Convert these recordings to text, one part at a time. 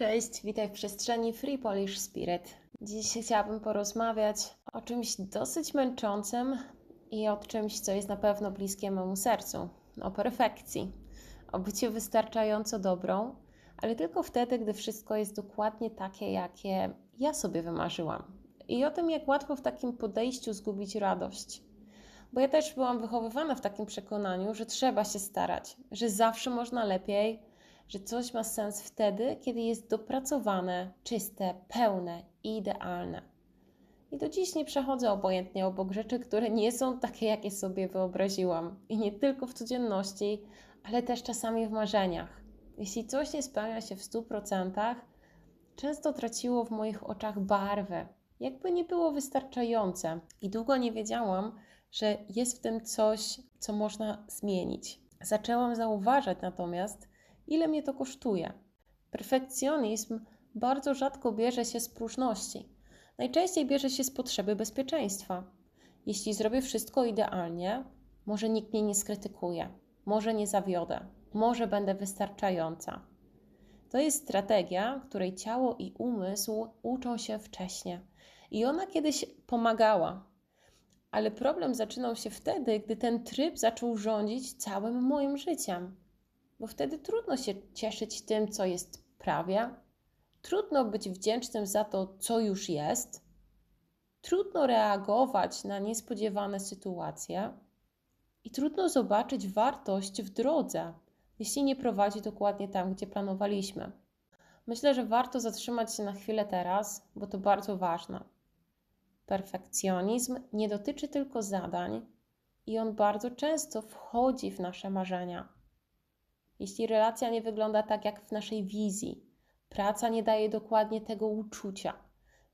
Cześć, witaj w przestrzeni Free Polish Spirit. Dziś chciałabym porozmawiać o czymś dosyć męczącym i o czymś, co jest na pewno bliskie memu sercu o perfekcji, o byciu wystarczająco dobrą, ale tylko wtedy, gdy wszystko jest dokładnie takie, jakie ja sobie wymarzyłam. I o tym, jak łatwo w takim podejściu zgubić radość. Bo ja też byłam wychowywana w takim przekonaniu, że trzeba się starać, że zawsze można lepiej, że coś ma sens wtedy, kiedy jest dopracowane, czyste, pełne i idealne. I do dziś nie przechodzę obojętnie obok rzeczy, które nie są takie, jakie sobie wyobraziłam. I nie tylko w codzienności, ale też czasami w marzeniach. Jeśli coś nie spełnia się w 100%, często traciło w moich oczach barwę, jakby nie było wystarczające. I długo nie wiedziałam, że jest w tym coś, co można zmienić. Zaczęłam zauważać natomiast, ile mnie to kosztuje. Perfekcjonizm bardzo rzadko bierze się z próżności. Najczęściej bierze się z potrzeby bezpieczeństwa. Jeśli zrobię wszystko idealnie, może nikt mnie nie skrytykuje, może nie zawiodę, może będę wystarczająca. To jest strategia, której ciało i umysł uczą się wcześniej. I ona kiedyś pomagała. Ale problem zaczynał się wtedy, gdy ten tryb zaczął rządzić całym moim życiem bo wtedy trudno się cieszyć tym, co jest prawie, trudno być wdzięcznym za to, co już jest, trudno reagować na niespodziewane sytuacje i trudno zobaczyć wartość w drodze, jeśli nie prowadzi dokładnie tam, gdzie planowaliśmy. Myślę, że warto zatrzymać się na chwilę teraz, bo to bardzo ważne. Perfekcjonizm nie dotyczy tylko zadań i on bardzo często wchodzi w nasze marzenia jeśli relacja nie wygląda tak jak w naszej wizji, praca nie daje dokładnie tego uczucia,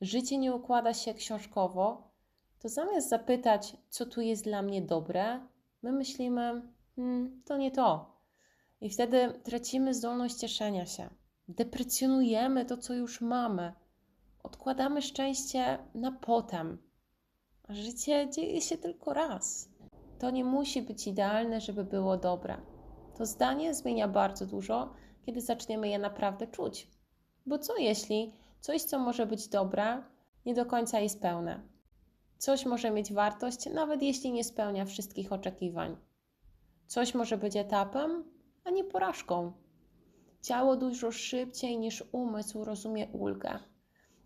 życie nie układa się książkowo, to zamiast zapytać, co tu jest dla mnie dobre, my myślimy, hmm, to nie to. I wtedy tracimy zdolność cieszenia się, deprecjonujemy to, co już mamy, odkładamy szczęście na potem. A życie dzieje się tylko raz. To nie musi być idealne, żeby było dobre. To zdanie zmienia bardzo dużo, kiedy zaczniemy je naprawdę czuć. Bo co jeśli coś, co może być dobre, nie do końca jest pełne? Coś może mieć wartość, nawet jeśli nie spełnia wszystkich oczekiwań. Coś może być etapem, a nie porażką. Ciało dużo szybciej niż umysł rozumie ulgę.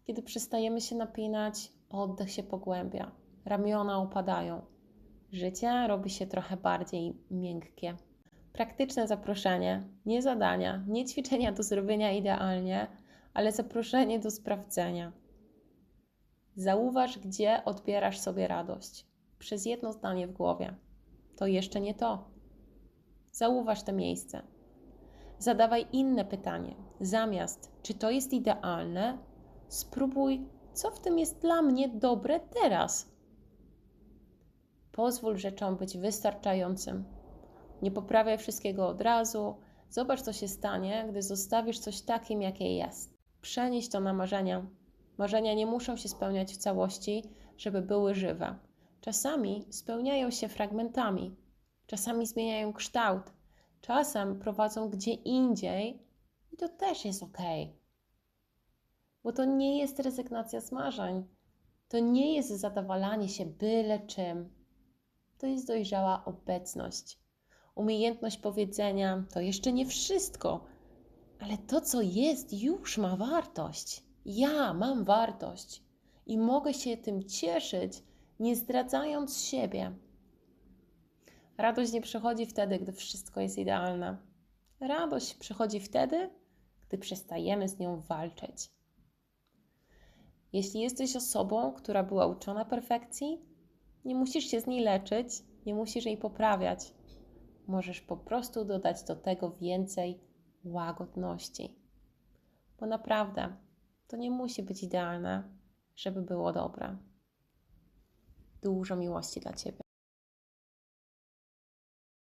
Kiedy przestajemy się napinać, oddech się pogłębia, ramiona opadają. Życie robi się trochę bardziej miękkie praktyczne zaproszenie, nie zadania, nie ćwiczenia do zrobienia idealnie, ale zaproszenie do sprawdzenia. Zauważ, gdzie odbierasz sobie radość. Przez jedno zdanie w głowie. To jeszcze nie to. Zauważ to miejsce. Zadawaj inne pytanie. Zamiast, czy to jest idealne, spróbuj, co w tym jest dla mnie dobre teraz. Pozwól rzeczom być wystarczającym nie poprawiaj wszystkiego od razu. Zobacz, co się stanie, gdy zostawisz coś takim, jakie jest. Przenieś to na marzenia. Marzenia nie muszą się spełniać w całości, żeby były żywe. Czasami spełniają się fragmentami, czasami zmieniają kształt, czasem prowadzą gdzie indziej i to też jest ok. Bo to nie jest rezygnacja z marzeń, to nie jest zadowalanie się byle czym. To jest dojrzała obecność umiejętność powiedzenia to jeszcze nie wszystko, ale to, co jest, już ma wartość. Ja mam wartość i mogę się tym cieszyć, nie zdradzając siebie. Radość nie przychodzi wtedy, gdy wszystko jest idealne. Radość przychodzi wtedy, gdy przestajemy z nią walczyć. Jeśli jesteś osobą, która była uczona perfekcji, nie musisz się z niej leczyć, nie musisz jej poprawiać możesz po prostu dodać do tego więcej łagodności. Bo naprawdę to nie musi być idealne, żeby było dobre. Dużo miłości dla Ciebie.